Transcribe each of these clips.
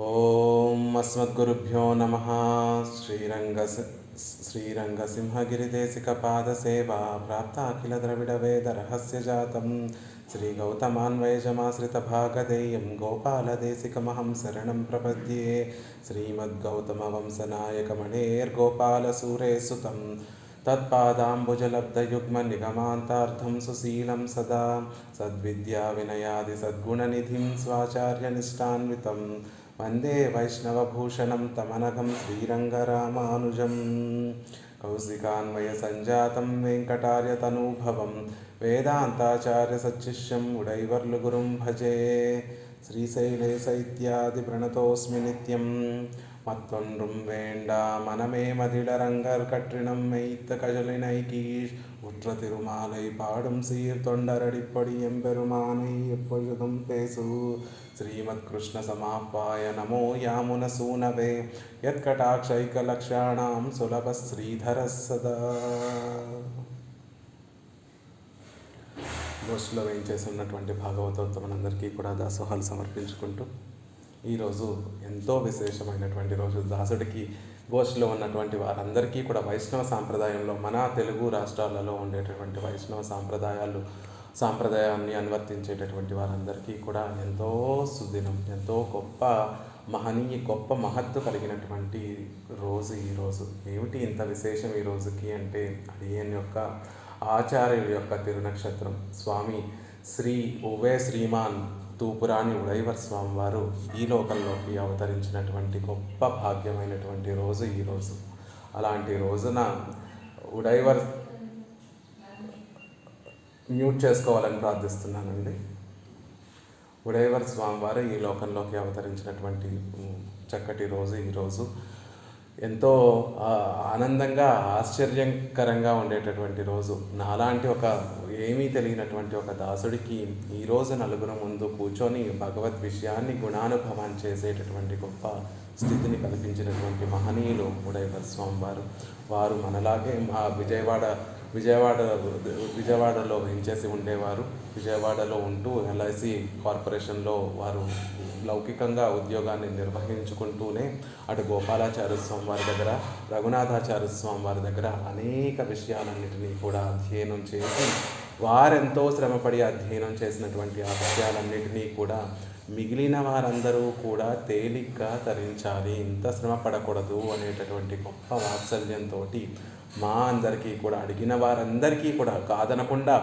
ॐ अस्मद्गुरुभ्यो नमः श्रीरङ्गस श्रीरङ्गसिंहगिरिदेशिकपादसेवा प्राप्ताखिलद्रविडवेदरहस्य जातं श्रीगौतमान्वयजमाश्रितभागधेयं गोपालदेशिकमहं शरणं प्रपद्ये श्रीमद्गौतमवंशनायकमणेर्गोपालसूरे सुतं तत्पादाम्बुजलब्धयुग्मनिगमान्तार्थं सुशीलं सदा सद्विद्याविनयादिसद्गुणनिधिं स्वाचार्यनिष्ठान्वितं वन्दे वैष्णवभूषणं तमनघं श्रीरङ्गरामानुजं कौशिकान्वयसञ्जातं वेङ्कटार्यतनूभवं वेदान्ताचार्यसच्शिष्यम् उडैवर्लुगुरुं भजे श्रीशैलेश इत्यादिप्रणतोऽस्मि नित्यं மற்றொன்றும் வேண்டா மனமே மதிளரங்கர் கற்றினம் மெய்த்த கஜலினைக்கீஷ் உற்ற திருமாலை பாடும் சீர் தொண்டரடிப்படி எம்பெருமானை எப்பொழுதும் பேசு శ్రీమత్కృష్ణసమాపాయ నమో యామున సూనవే యత్కటాక్షైకలక్షాణం సులభ శ్రీధర సదా గోష్ఠిలో వేయించేసి ఉన్నటువంటి భాగవతోత్తమనందరికీ కూడా దాసోహాలు సమర్పించుకుంటూ ఈరోజు ఎంతో విశేషమైనటువంటి రోజు. దాసుడికి గోష్ఠిలో ఉన్నటువంటి వారందరికీ కూడా వైష్ణవ సాంప్రదాయంలో మన తెలుగు రాష్ట్రాలలో ఉండేటటువంటి వైష్ణవ సాంప్రదాయాలు సాంప్రదాయాన్ని అనువర్తించేటటువంటి వారందరికీ కూడా ఎంతో సుదినం ఎంతో గొప్ప మహనీయ గొప్ప మహత్తు కలిగినటువంటి రోజు ఈరోజు ఏమిటి ఇంత విశేషం ఈ రోజుకి అంటే అడియన్ యొక్క ఆచార్యుల యొక్క తిరునక్షత్రం. స్వామి శ్రీ ఉవే శ్రీమాన్ తూపురాణి ఉడైవర్ స్వామి వారు ఈ లోకంలోకి అవతరించినటువంటి గొప్ప భాగ్యమైనటువంటి రోజు ఈరోజు అలాంటి రోజున ఉడైవర్ మ్యూట్ చేసుకోవాలని ప్రార్థిస్తున్నానండి. ఉడేవర్ స్వామివారు ఈ లోకంలోకి అవతరించినటువంటి చక్కటి రోజు ఈరోజు ఎంతో ఆనందంగా ఆశ్చర్యకరంగా ఉండేటటువంటి రోజు. నాలాంటి ఒక ఏమీ తెలియనటువంటి ఒక దాసుడికి ఈరోజు నలుగురు ముందు కూర్చొని భగవద్ విషయాన్ని గుణానుభవం చేసేటటువంటి గొప్ప స్థితిని కల్పించినటువంటి మహనీయులు ఉడైవర్ స్వామి వారు వారు మనలాగే మా విజయవాడ విజయవాడ విజయవాడలో వేయించేసి ఉండేవారు. విజయవాడలో ఉంటూ ఎల్ఐసి కార్పొరేషన్లో వారు లౌకికంగా ఉద్యోగాన్ని నిర్వహించుకుంటూనే అటు గోపాలాచార్య స్వామి వారి దగ్గర రఘునాథాచార్య స్వామి వారి దగ్గర అనేక విషయాలన్నిటినీ కూడా అధ్యయనం చేసి వారెంతో శ్రమపడి అధ్యయనం చేసినటువంటి ఆ విషయాలన్నిటినీ కూడా మిగిలిన వారందరూ కూడా తేలిగ్గా తరించాలి. ఇంత శ్రమ పడకూడదు అనేటటువంటి గొప్ప వాత్సల్యంతో మా అందరికీ కూడా అడిగిన వారందరికీ కూడా కాదనకుండా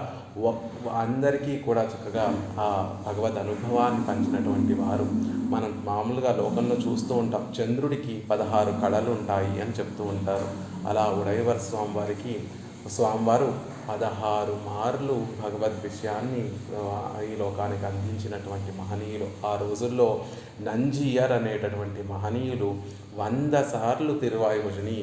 అందరికీ కూడా చక్కగా ఆ భగవద్ అనుభవాన్ని పంచినటువంటి వారు. మనం మామూలుగా లోకంలో చూస్తూ ఉంటాం చంద్రుడికి పదహారు కళలు ఉంటాయి అని చెప్తూ ఉంటారు. అలా ఉడయవర్ స్వామివారికి స్వామివారు పదహారు మార్లు భగవద్ విషయాన్ని ఈ లోకానికి అందించినటువంటి మహనీయులు. ఆ రోజుల్లో నంజియర్ అనేటటువంటి మహనీయులు వంద సార్లు తిరువాయుజుని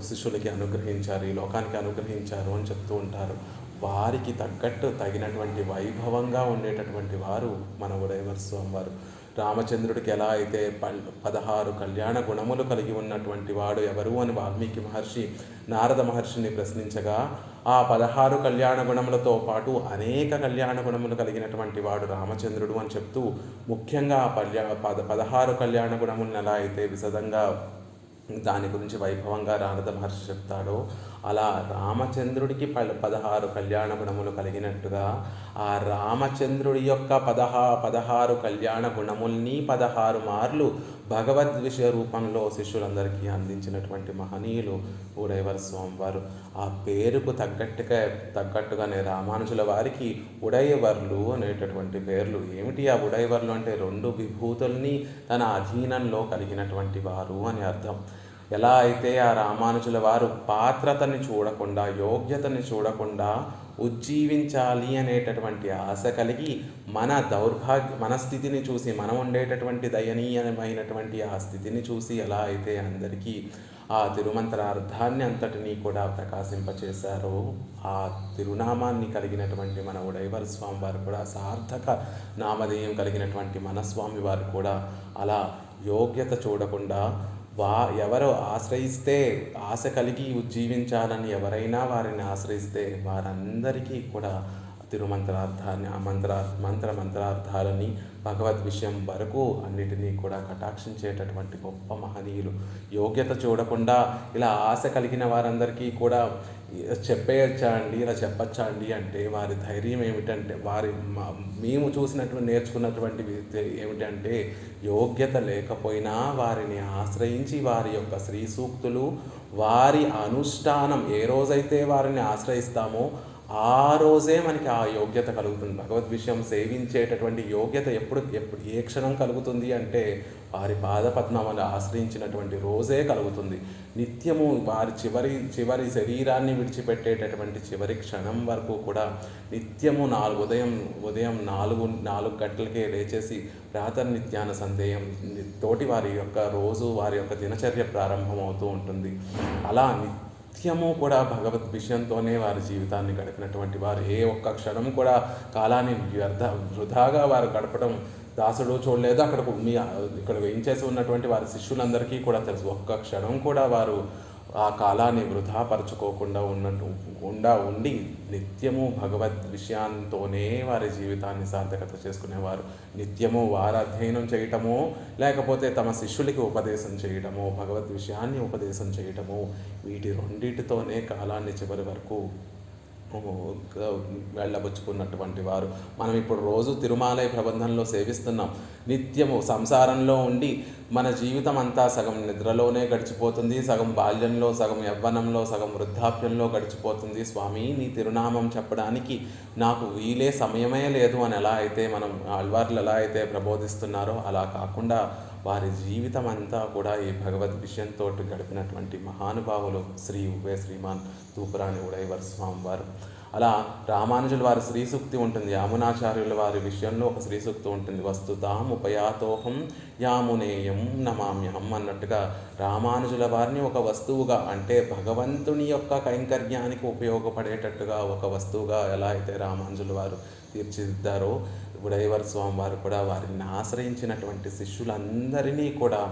శిష్యులకి అనుగ్రహించారు ఈ లోకానికి అనుగ్రహించారు అని చెప్తూ ఉంటారు. వారికి తగ్గట్టు తగినటువంటి వైభవంగా ఉండేటటువంటి వారు మన ఉదయవర్ స్వామివారు రామచంద్రుడికి ఎలా అయితే పల్ పదహారు కళ్యాణ గుణములు కలిగి ఉన్నటువంటి వాడు ఎవరు అని వాల్మీకి మహర్షి నారద మహర్షిని ప్రశ్నించగా ఆ పదహారు కళ్యాణ గుణములతో పాటు అనేక కళ్యాణ గుణములు కలిగినటువంటి వాడు రామచంద్రుడు అని చెప్తూ ముఖ్యంగా ఆ పల్యా పద పదహారు కళ్యాణ గుణములను ఎలా అయితే విశదంగా దాని గురించి వైభవంగా నారద మహర్షి చెప్తాడో. అలా రామచంద్రుడికి ప పదహారు కళ్యాణ గుణములు కలిగినట్టుగా ఆ రామచంద్రుడి యొక్క పదహా పదహారు కళ్యాణ గుణముల్ని పదహారు మార్లు భగవద్ విషయ రూపంలో శిష్యులందరికీ అందించినటువంటి మహనీయులు ఉడైవర స్వామివారు. ఆ పేరుకు తగ్గట్టుగా తగ్గట్టుగానే రామానుజుల వారికి ఉడైవర్లు అనేటటువంటి పేర్లు. ఏమిటి ఆ ఉడైవర్లు అంటే రెండు విభూతుల్ని తన అధీనంలో కలిగినటువంటి వారు అని అర్థం. ఎలా అయితే ఆ రామానుజుల వారు పాత్రతని చూడకుండా యోగ్యతని చూడకుండా ఉజ్జీవించాలి అనేటటువంటి ఆశ కలిగి మన దౌర్భాగ్య మన స్థితిని చూసి మనం ఉండేటటువంటి దయనీయమైనటువంటి ఆ స్థితిని చూసి ఎలా అయితే అందరికీ ఆ తిరుమంత్ర అర్థాన్ని అంతటినీ కూడా ప్రకాశింపచేశారో ఆ తిరునామాన్ని కలిగినటువంటి మన ఉడైవర్ స్వామి వారు కూడా సార్థక నామధేయం కలిగినటువంటి మన స్వామి వారు కూడా అలా యోగ్యత చూడకుండా వా ఎవరు ఆశ్రయిస్తే ఆశ కలిగి ఉజ్జీవించాలని ఎవరైనా వారిని ఆశ్రయిస్తే వారందరికీ కూడా తిరుమంత్రార్థాన్ని ఆ మంత్ర మంత్ర మంత్రార్థాలని భగవద్ విషయం వరకు అన్నిటినీ కూడా కటాక్షించేటటువంటి గొప్ప మహనీయులు. యోగ్యత చూడకుండా ఇలా ఆశ కలిగిన వారందరికీ కూడా చెప్పేయచ్చా అండి? ఇలా చెప్పచ్చా అండి అంటే వారి ధైర్యం ఏమిటంటే వారి మేము చూసినటువంటి నేర్చుకున్నటువంటి ఏమిటంటే యోగ్యత లేకపోయినా వారిని ఆశ్రయించి వారి యొక్క శ్రీ సూక్తులు వారి అనుష్ఠానం ఏ రోజైతే వారిని ఆశ్రయిస్తామో ఆ రోజే మనకి ఆ యోగ్యత కలుగుతుంది. భగవద్ విషయం సేవించేటటువంటి యోగ్యత ఎప్పుడు ఎప్పుడు ఏ క్షణం కలుగుతుంది అంటే వారి పాదపద్మములు ఆశ్రయించినటువంటి రోజే కలుగుతుంది. నిత్యము వారి చివరి చివరి శరీరాన్ని విడిచిపెట్టేటటువంటి చివరి క్షణం వరకు కూడా నిత్యము నాలుగు ఉదయం ఉదయం నాలుగు నాలుగు గంటలకే లేచేసి ప్రాతర్నిత్యాన సందేహం తోటి వారి యొక్క రోజు వారి యొక్క దినచర్య ప్రారంభమవుతూ ఉంటుంది. అలా నిత్యము కూడా భగవద్ విషయంతోనే వారి జీవితాన్ని గడిపినటువంటి వారు. ఏ ఒక్క క్షణం కూడా కాలాన్ని వ్యర్థ వృధాగా వారు గడపడం దాసుడు చూడలేదు. అక్కడ మీ ఇక్కడ వేయించేసి ఉన్నటువంటి వారి శిష్యులందరికీ కూడా తెలుసు. ఒక్క క్షణం కూడా వారు ఆ కాలాన్ని వృధా పరుచుకోకుండా ఉన్నట్టు ఉండా ఉండి నిత్యము భగవద్ విషయంతోనే వారి జీవితాన్ని సార్థకత చేసుకునేవారు. నిత్యము వారు అధ్యయనం చేయటమో లేకపోతే తమ శిష్యులకి ఉపదేశం చేయటమో భగవద్ విషయాన్ని ఉపదేశం చేయటమో వీటి రెండింటితోనే కాలాన్ని చివరి వరకు వెళ్ళబుచ్చుకున్నటువంటి వారు. మనం ఇప్పుడు రోజు తిరుమాలయ ప్రబంధంలో సేవిస్తున్నాం. నిత్యము సంసారంలో ఉండి మన జీవితం అంతా సగం నిద్రలోనే గడిచిపోతుంది సగం బాల్యంలో సగం యవ్వనంలో సగం వృద్ధాప్యంలో గడిచిపోతుంది. స్వామి నీ తిరునామం చెప్పడానికి నాకు వీలే సమయమే లేదు అని ఎలా అయితే మనం ఆళ్వార్లు ఎలా అయితే ప్రబోధిస్తున్నారో అలా కాకుండా వారి జీవితం అంతా కూడా ఈ భగవద్ విషయంతో గడిపినటువంటి మహానుభావులు శ్రీ ఉవే శ్రీమాన్ తూపురాణి ఉడైవర్ స్వామి వారు అలా రామానుజుల వారి శ్రీ సూక్తి ఉంటుంది యామునాచార్యుల వారి విషయంలో ఒక శ్రీ సూక్తి ఉంటుంది వస్తుతాం ఉపయాతోహం యామునేయం నమామ్యహం అన్నట్టుగా రామానుజుల వారిని ఒక వస్తువుగా అంటే భగవంతుని యొక్క కైంకర్యానికి ఉపయోగపడేటట్టుగా ఒక వస్తువుగా ఎలా అయితే రామానుజుల వారు తీర్చిదిద్దారో ఉడైవర్ స్వామి వారు కూడా వారిని ఆశ్రయించినటువంటి శిష్యులందరినీ కూడా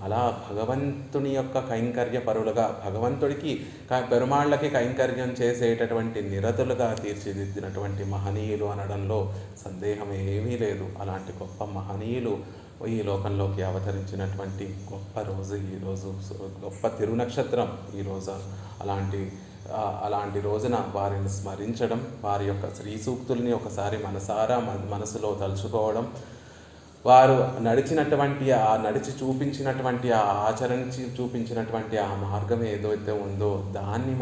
అలా భగవంతుని యొక్క కైంకర్య పరులుగా భగవంతుడికి క- పెరుమాళ్ళకి కైంకర్యం చేసేటటువంటి నిరతులుగా తీర్చిదిద్దినటువంటి మహనీయులు అనడంలో సందేహం ఏమీ లేదు. అలాంటి గొప్ప మహనీయులు ఈ లోకంలోకి అవతరించినటువంటి గొప్ప రోజు ఈరోజు గొప్ప తిరునక్షత్రం ఈరోజు అలాంటి అలాంటి రోజున వారిని స్మరించడం వారి యొక్క శ్రీ సూక్తుల్ని ఒకసారి మనసారా మన- మనసులో తలుచుకోవడం వారు నడిచినటువంటి ఆ నడిచి చూపించినటువంటి ఆ ఆచరించి చూపించినటువంటి ఆ మార్గం ఏదైతే ఉందో దాన్ని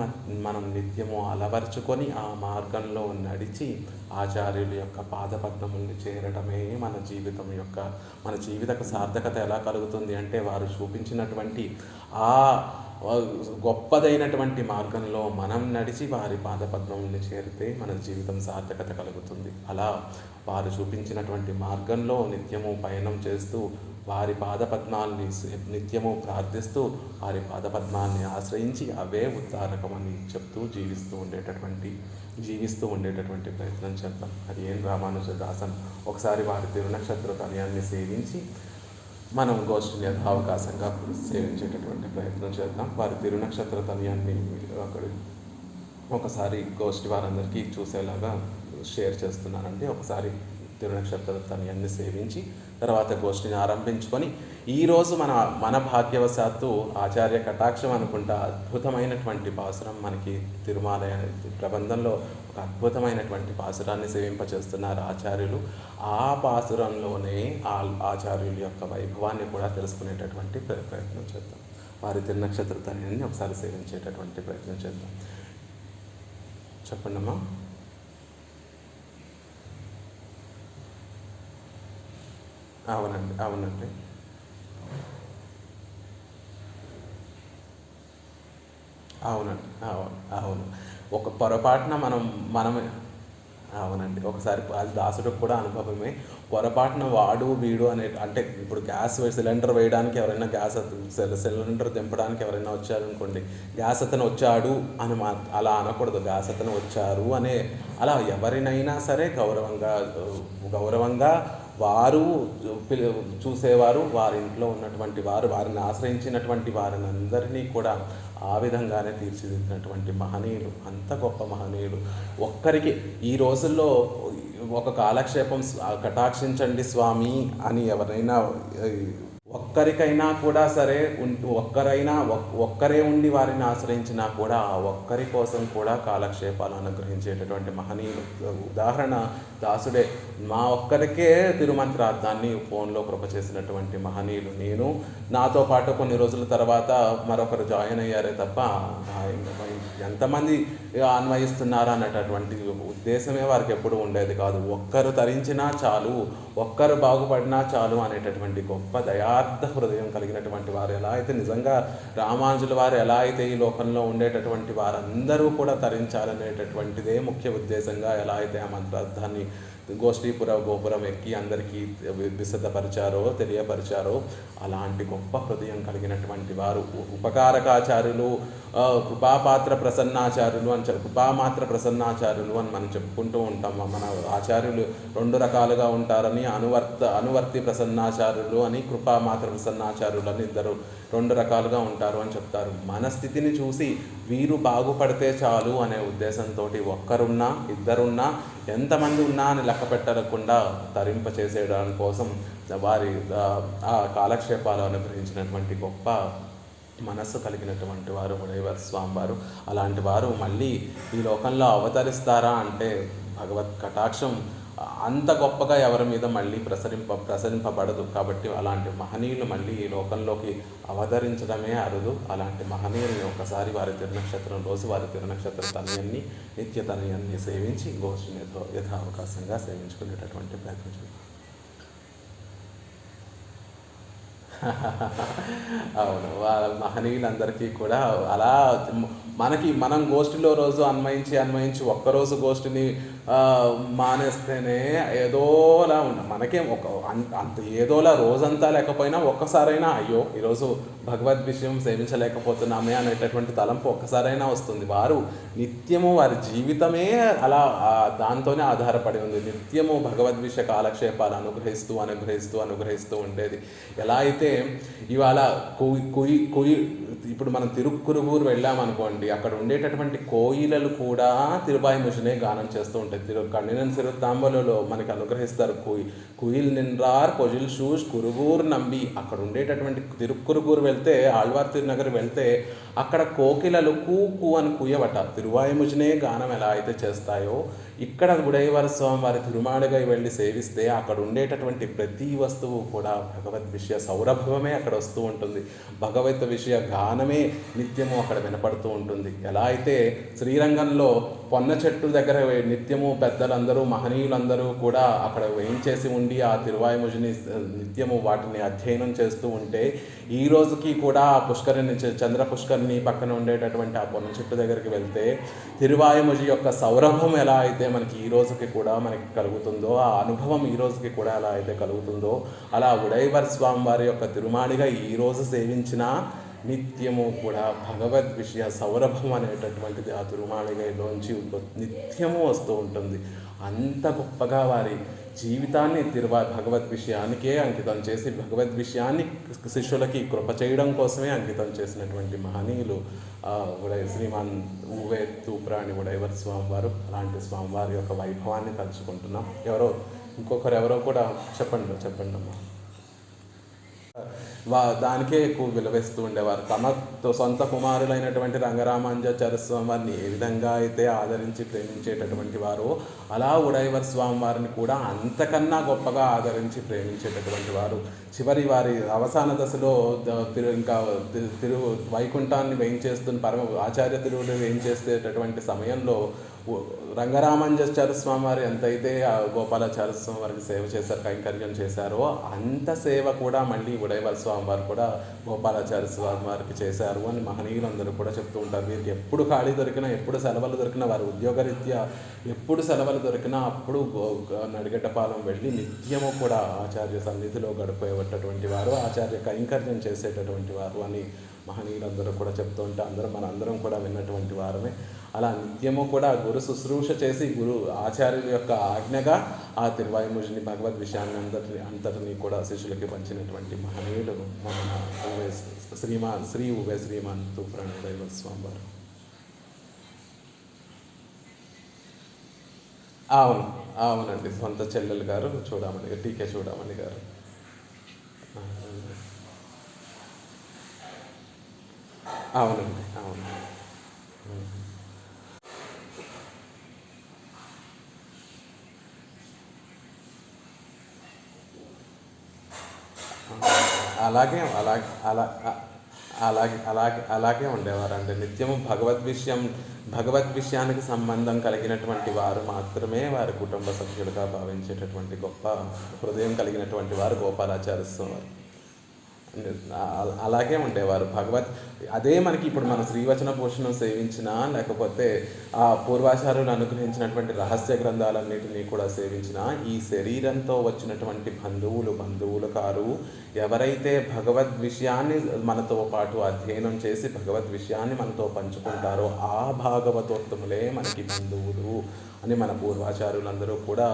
మనం నిత్యము అలవరుచుకొని ఆ మార్గంలో నడిచి ఆచార్యుల యొక్క పాదపద్మముల్ని చేరడమే మన జీవితం యొక్క మన జీవితకు సార్థకత ఎలా కలుగుతుంది అంటే వారు చూపించినటువంటి ఆ గొప్పదైనటువంటి మార్గంలో మనం నడిచి వారి పాదపద్మముల్ని చేరితే మన జీవితం సార్థకత కలుగుతుంది. అలా వారు చూపించినటువంటి మార్గంలో నిత్యము పయనం చేస్తూ వారి పాదపద్మాల్ని సే- నిత్యము ప్రార్థిస్తూ వారి పాదపద్మాల్ని ఆశ్రయించి అవే ఉద్ధారకమని చెప్తూ జీవిస్తూ ఉండేటటువంటి జీవిస్తూ ఉండేటటువంటి ప్రయత్నం చేద్దాం. అది ఏం రామానుజ దాసన్ ఒకసారి వారి తిరునక్షత్ర తనయాన్ని సేవించి మనం గోష్ఠిని యథావకాశంగా సేవించేటటువంటి ప్రయత్నం చేద్దాం. వారి తిరునక్షత్ర తనయాన్ని అక్కడ ఒకసారి గోష్ఠి వారందరికీ చూసేలాగా షేర్ చేస్తున్నానండి. ఒకసారి తిరునక్షత్ర తనయాన్ని సేవించి తర్వాత గోష్ఠిని ఆరంభించుకొని ఈరోజు మన మన భాగ్యవశాత్తు ఆచార్య కటాక్షం అనుకుంటా అద్భుతమైనటువంటి పాసురం మనకి తిరుమాలయ ప్రబంధంలో ఒక అద్భుతమైనటువంటి పాసురాన్ని సేవింపచేస్తున్నారు ఆచార్యులు. ఆ పాసురంలోనే ఆ ఆచార్యుల యొక్క వైభవాన్ని కూడా తెలుసుకునేటటువంటి ప్ర- ప్రయత్నం చేద్దాం. వారి తిరునక్షత్ర తనయాన్ని ఒకసారి సేవించేటటువంటి ప్రయత్నం చేద్దాం. చెప్పండి అమ్మా అవునండి అవునండి. అవునండి అవును అవును. ఒక పొరపాటున మనం మనమే. అవునండి. ఒకసారి అది దాసుడికి కూడా అనుభవమే. పొరపాటున వాడు వీడు అనే అంటే ఇప్పుడు గ్యాస్ సిలిండర్ వేయడానికి ఎవరైనా గ్యాస్ సిలిండర్ దింపడానికి ఎవరైనా వచ్చారనుకోండి గ్యాస్ అతను వచ్చాడు అని మా అలా అనకూడదు. గ్యాస్ అతను వచ్చారు అనే అలా ఎవరినైనా సరే గౌరవంగా గౌరవంగా వారు చూసేవారు వారి ఇంట్లో ఉన్నటువంటి వారు వారిని ఆశ్రయించినటువంటి వారిని అందరినీ కూడా ఆ విధంగానే తీర్చిదిద్దినటువంటి మహనీయులు అంత గొప్ప మహనీయులు. ఒక్కరికి ఈ రోజుల్లో ఒక కాలక్షేపం కటాక్షించండి స్వామి అని ఎవరైనా ఒక్కరికైనా కూడా సరే ఉం- ఒక్కరైనా ఒక్- ఒక్కరే ఉండి వారిని ఆశ్రయించినా కూడా ఆ ఒక్కరి కోసం కూడా కాలక్షేపాలు అనుగ్రహించేటటువంటి మహనీయులు. ఉదాహరణ దాసుడే మా ఒక్కరికే తిరుమంత్రార్థాన్ని ఫోన్లో కృప చేసినటువంటి మహనీయులు. నేను నాతో పాటు కొన్ని రోజుల తర్వాత మరొకరు జాయిన్ అయ్యారే తప్ప ఎంతమంది అన్వయిస్తున్నారు అన్నటువంటి ఉద్దేశమే వారికి ఎప్పుడు ఉండేది కాదు. ఒక్కరు తరించినా చాలు ఒక్కరు బాగుపడినా చాలు అనేటటువంటి గొప్ప దయార్థ హృదయం కలిగినటువంటి వారు ఎలా అయితే నిజంగా రామానుజుల వారు ఎలా అయితే ఈ లోకంలో ఉండేటటువంటి వారందరూ కూడా తరించాలనేటటువంటిదే ముఖ్య ఉద్దేశంగా ఎలా అయితే ఆ మంత్రార్థాన్ని గోష్ఠీపుర గోపురం ఎక్కి అందరికీ విశదపరిచారో తెలియపరిచారో అలాంటి గొప్ప హృదయం కలిగినటువంటి వారు. ఉపకారకాచారులు కృపాపాత్ర ప్రసన్నాచారులు అని చెప్ కృపామాత్ర ప్రసన్నాచారులు అని మనం చెప్పుకుంటూ ఉంటాం. మన ఆచార్యులు రెండు రకాలుగా ఉంటారని అనువర్త అనువర్తి ప్రసన్నాచారులు అని కృపామాత్ర ప్రసన్నాచారులు అని ఇద్దరు రెండు రకాలుగా ఉంటారు అని చెప్తారు. మన స్థితిని చూసి వీరు బాగుపడితే చాలు అనే ఉద్దేశంతో ఒక్కరున్నా ఇద్దరున్నా ఎంతమంది ఉన్నా అని లెక్క పెట్టకుండా తరింప చేసేయడం కోసం వారి ఆ, కాలక్షేపాలు అనుగ్రహించినటువంటి గొప్ప మనస్సు కలిగినటువంటి వారు ఉడయవర్ స్వామివారు. అలాంటి వారు మళ్ళీ ఈ లోకంలో అవతరిస్తారా అంటే భగవత్ కటాక్షం అంత గొప్పగా ఎవరి మీద మళ్ళీ ప్రసరింప ప్రసరింపబడదు. కాబట్టి అలాంటి మహనీయులు మళ్ళీ ఈ లోకంలోకి అవతరించడమే అరుదు. అలాంటి మహనీయుల్ని ఒకసారి వారి తిరునక్షత్రం రోజు వారి తిరునక్షత్ర తనయాన్ని నిత్య తనయాన్ని సేవించి గోష్ఠిని యథావకాశంగా సేవించుకునేటటువంటి ప్రయత్నం చేద్దాం. అవును. వాళ్ళ మహనీయులందరికీ కూడా అలా మనకి మనం గోష్ఠిలో రోజు అన్వయించి అన్వయించి ఒక్కరోజు గోష్ఠిని మానేస్తేనే ఏదోలా ఉన్న మనకేం ఒక అన్- అంత ఏదోలా రోజంతా లేకపోయినా ఒక్కసారైనా అయ్యో ఈరోజు భగవద్ విషయం సేవించలేకపోతున్నామే అనేటటువంటి తలంపు ఒక్కసారైనా వస్తుంది. వారు నిత్యము వారి జీవితమే అలా దాంతోనే ఆధారపడి ఉంది. నిత్యము భగవద్ విషయ కాలక్షేపాలు అనుగ్రహిస్తూ అనుగ్రహిస్తూ అనుగ్రహిస్తూ ఉండేది. ఎలా అయితే ఇవాళ కుయి కుయి కుయి ఇప్పుడు మనం తిరుక్కురుగూరు వెళ్ళామనుకోండి అక్కడ ఉండేటటువంటి కోయిలలు కూడా తిరుబాయి ముషనే గానం చేస్తూ ఉంటాయి. తిరు కన్నినన్ సిరుతాంబలలో మనకి అనుగ్రహిస్తారు కుయి. కుయిల్ నిన్రార్ పొజిల్ షూస్ కురుగూరు నంబి. అక్కడ ఉండేటటువంటి తిరుక్కురుగూరు వెళ్తే ఆళ్వార్ తిరునగర్ వెళ్తే అక్కడ కోకిలలు కూ కూ అని తిరువాయి తిరువాయుముజినే గానం ఎలా అయితే చేస్తాయో ఇక్కడ గుడైవర స్వామి వారి వెళ్ళి సేవిస్తే అక్కడ ఉండేటటువంటి ప్రతి వస్తువు కూడా భగవద్ విషయ సౌరభమే అక్కడ వస్తూ ఉంటుంది. భగవత్ విషయ గానమే నిత్యము అక్కడ వినపడుతూ ఉంటుంది. ఎలా అయితే శ్రీరంగంలో పొన్న చెట్టు దగ్గర నిత్యము పెద్దలందరూ మహనీయులందరూ కూడా అక్కడ వేయించేసి ఉండి ఆ తిరువాయుముజిని నిత్యము వాటిని అధ్యయనం చేస్తూ ఉంటే ఈ రోజుకి కూడా ఆ పుష్కరిణి చంద్ర పుష్కరిణి పక్కన ఉండేటటువంటి ఆ పొన్న చెట్టు దగ్గరికి వెళ్తే తిరువాయుముజి యొక్క సౌరభం ఎలా అయితే మనకి ఈ రోజుకి కూడా మనకి కలుగుతుందో ఆ అనుభవం ఈ రోజుకి కూడా ఎలా అయితే కలుగుతుందో అలా ఉడైవర్ స్వామి వారి యొక్క తిరుమాడిగా ఈ రోజు సేవించిన నిత్యము కూడా భగవద్ విషయ సౌరభం అనేటటువంటిది ఆ తిరుమాళిగలోంచి నిత్యము వస్తూ ఉంటుంది. అంత గొప్పగా వారి జీవితాన్ని తిరువా భగవద్ విషయానికే అంకితం చేసి భగవద్ విషయాన్ని శిష్యులకి కృప చేయడం కోసమే అంకితం చేసినటువంటి మహనీయులు ఉడై శ్రీమాన్ ఊవే తూప్రాణి ఉడైవర్ స్వామివారు? అలాంటి స్వామివారి యొక్క వైభవాన్ని తలుచుకుంటున్నాం. ఎవరో ఇంకొకరు ఎవరో కూడా చెప్పండి చెప్పండి అమ్మా వా దానికే ఎక్కువ విలువిస్తూ ఉండేవారు. తమ సొంత కుమారులైనటువంటి రంగరామాంజాచార్య స్వామి వారిని ఏ విధంగా అయితే ఆదరించి ప్రేమించేటటువంటి వారు అలా ఉడైవర్ స్వామి వారిని కూడా అంతకన్నా గొప్పగా ఆదరించి ప్రేమించేటటువంటి వారు. చివరి వారి అవసాన దశలో తిరు ఇంకా తిరు వైకుంఠాన్ని వేయించేస్తున్న పరమ ఆచార్య తిరువులు వేయించేసేటటువంటి సమయంలో రంగరామాంజాచార్య స్వామి వారు ఎంతైతే ఆ గోపాలాచార్య స్వామి వారికి సేవ చేశారు కైంకర్యం చేశారో అంత సేవ కూడా మళ్ళీ ఉడయవర స్వామి వారు కూడా గోపాలాచార్య స్వామి వారికి చేశారు అని మహనీయులందరూ కూడా చెప్తూ ఉంటారు. వీరికి ఎప్పుడు ఖాళీ దొరికినా ఎప్పుడు సెలవులు దొరికినా వారు ఉద్యోగరీత్యా ఎప్పుడు సెలవులు దొరికినా అప్పుడు గో- గ- నడిగడ్డపాలెం వెళ్ళి నిత్యము కూడా ఆచార్య సన్నిధిలో గడిపేటటువంటి వారు ఆచార్య కైంకర్యం చేసేటటువంటి వారు అని మహనీయులందరూ కూడా చెప్తూ ఉంటే అందరం మన అందరం కూడా విన్నటువంటి వారమే. అలా నిత్యము కూడా గురు శుశ్రూష చేసి గురు ఆచార్యుల యొక్క ఆజ్ఞగా ఆ తిరువాయుముజుని భగవద్ విషయాన్ని అంతటి అంతటిని కూడా శిష్యులకి పంచినటువంటి మహనీయులు మన ఉవే శ్రీమాన్ శ్రీ ఉవే శ్రీమాన్ తూప్రాణుడైవ స్వామి వారు అవును అవునండి. సొంత చెల్లెలు గారు చూడమని టీకే చూడమని గారు. అవునండి అవును అలాగే అలాగే అలా అలాగే అలాగే అలాగే ఉండేవారండి. నిత్యము భగవద్ విషయం భగవద్ విషయానికి సంబంధం కలిగినటువంటి వారు మాత్రమే వారి కుటుంబ సభ్యులుగా భావించేటటువంటి గొప్ప హృదయం కలిగినటువంటి వారు గోపాలాచార్య వారు అలాగే ఉండేవారు. భగవత్ అదే మనకి ఇప్పుడు మన శ్రీవచన పోషణం సేవించినా లేకపోతే ఆ పూర్వాచారులు అనుగ్రహించినటువంటి రహస్య గ్రంథాలన్నిటినీ కూడా సేవించిన ఈ శరీరంతో వచ్చినటువంటి బంధువులు బంధువులు కారు ఎవరైతే భగవద్ విషయాన్ని మనతో పాటు అధ్యయనం చేసి భగవద్ విషయాన్ని మనతో పంచుకుంటారో ఆ భాగవతోత్తములే మనకి బంధువులు అని మన పూర్వాచారులందరూ కూడా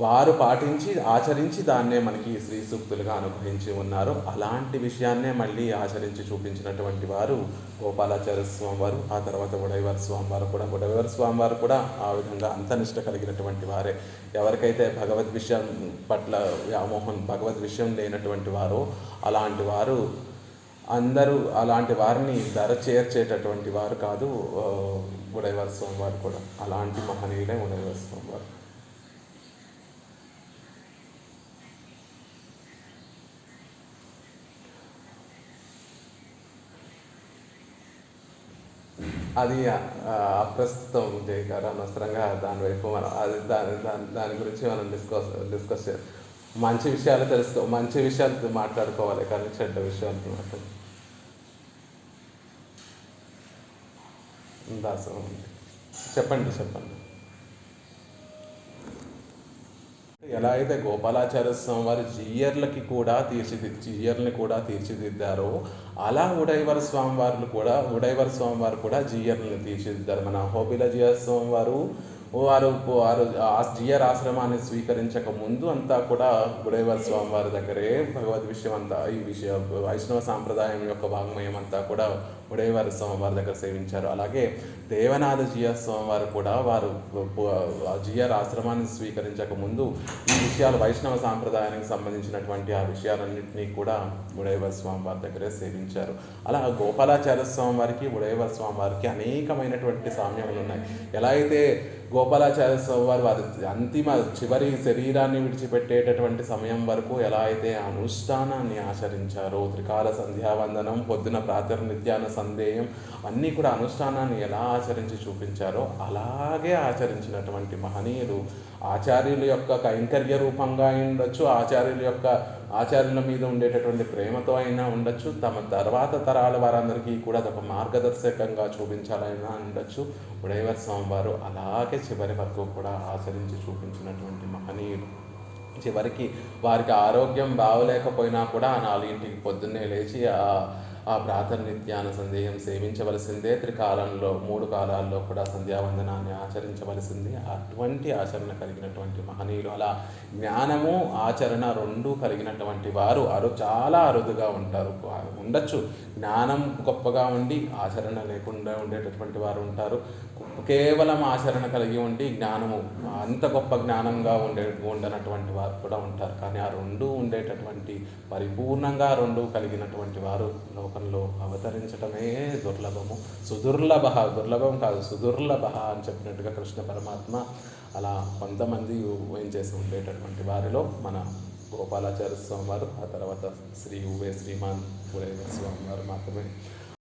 వారు పాటించి ఆచరించి దాన్నే మనకి శ్రీ సూక్తులుగా అనుగ్రహించి ఉన్నారు. అలాంటి విషయాన్నే మళ్ళీ ఆచరించి చూపించినటువంటి వారు గోపాలాచార్య స్వామి వారు ఆ తర్వాత ఉడైవర్ స్వామి వారు కూడా ఉడైవర్ స్వామి వారు కూడా ఆ విధంగా అంతనిష్ట కలిగినటువంటి వారే. ఎవరికైతే భగవద్ విషయం పట్ల వ్యామోహం భగవద్ విషయం లేనటువంటి వారో అలాంటి వారు అందరూ అలాంటి వారిని ధర చేర్చేటటువంటి వారు కాదు ఉడైవర్ స్వామి వారు కూడా. అలాంటి మహనీయులే ఉడైవర్ స్వామి వారు అది అప్రస్తుతం జయ గారు అనవసరంగా దాని వైపు మనం అది దాని దాని దాని గురించి మనం డిస్కస్ డిస్కస్ చేయాలి మంచి విషయాలు తెలుసుకో మంచి విషయాలు మాట్లాడుకోవాలి కానీ చెడ్డ విషయాలు మాట్లాడు. దాసం చెప్పండి చెప్పండి. ఎలా అయితే గోపాలాచార్య స్వామి వారు జీయర్లకి కూడా తీర్చిది జీయర్ని కూడా తీర్చిదిద్దారో అలా ఉడైవర స్వామివార్లు కూడా ఉడైవర స్వామివారు కూడా జీయర్లను తీర్చిదిద్దారు. మన హోబిల జీయ స్వామివారు వారు వారు వారు ఆ జియర్ ఆశ్రమాన్ని స్వీకరించక ముందు అంతా కూడా గుడేవర్ స్వామి వారి దగ్గరే భగవద్ విషయం అంతా ఈ విషయ వైష్ణవ సాంప్రదాయం యొక్క వాంగ్మయం అంతా కూడా ఉడేవారి స్వామి వారి దగ్గర సేవించారు. అలాగే దేవనాథ జియ స్వామి వారు కూడా వారు జియర్ ఆశ్రమాన్ని స్వీకరించక ముందు ఈ విషయాలు వైష్ణవ సాంప్రదాయానికి సంబంధించినటువంటి ఆ విషయాలన్నింటినీ కూడా గుడేవర్ స్వామి వారి దగ్గరే సేవించారు. అలా గోపాలాచార్య స్వామి వారికి గుడేవర్ స్వామి వారికి అనేకమైనటువంటి సామ్యములు ఉన్నాయి. ఎలా అయితే గోపాలాచార్య స్వామి వారు వారి అంతిమ చివరి శరీరాన్ని విడిచిపెట్టేటటువంటి సమయం వరకు ఎలా అయితే అనుష్ఠానాన్ని ఆచరించారో త్రికాల సంధ్యావందనం పొద్దున ప్రాతర్నిత్యాన సందేహం అన్నీ కూడా అనుష్ఠానాన్ని ఎలా ఆచరించి చూపించారో అలాగే ఆచరించినటువంటి మహనీయులు ఆచార్యుల యొక్క కైంకర్య రూపంగా ఉండొచ్చు ఆచార్యుల యొక్క ఆచార్యుల మీద ఉండేటటువంటి ప్రేమతో అయినా ఉండొచ్చు తమ తర్వాత తరాల వారందరికీ కూడా అదొక మార్గదర్శకంగా చూపించాలైనా ఉండొచ్చు. ఉడైవర్ స్వామి వారు అలాగే చివరి వరకు కూడా ఆచరించి చూపించినటువంటి మహనీయులు. చివరికి వారికి ఆరోగ్యం బాగలేకపోయినా కూడా నాలుగింటికి పొద్దున్నే లేచి ఆ ప్రాతర్నిత్యాన సందేహం సేవించవలసిందే. త్రికాలంలో మూడు కాలాల్లో కూడా సంధ్యావందనాన్ని ఆచరించవలసింది. అటువంటి ఆచరణ కలిగినటువంటి మహనీయులు అలా జ్ఞానము ఆచరణ రెండు కలిగినటువంటి వారు అరు చాలా అరుదుగా ఉంటారు. ఉండొచ్చు. జ్ఞానం గొప్పగా ఉండి ఆచరణ లేకుండా ఉండేటటువంటి వారు ఉంటారు. కేవలం ఆచరణ కలిగి ఉండి జ్ఞానము అంత గొప్ప జ్ఞానంగా ఉండే ఉండనటువంటి వారు కూడా ఉంటారు. కానీ ఆ రెండు ఉండేటటువంటి పరిపూర్ణంగా రెండు కలిగినటువంటి వారు లోకంలో అవతరించటమే దుర్లభము. సుదుర్లభ దుర్లభం కాదు సుదుర్లభ అని చెప్పినట్టుగా కృష్ణ పరమాత్మ అలా కొంతమంది ఏం చేసి ఉండేటటువంటి వారిలో మన గోపాలాచార్య స్వామి వారు ఆ తర్వాత శ్రీ ఉవే శ్రీమాన్ ఉదయ స్వామి వారు మాత్రమే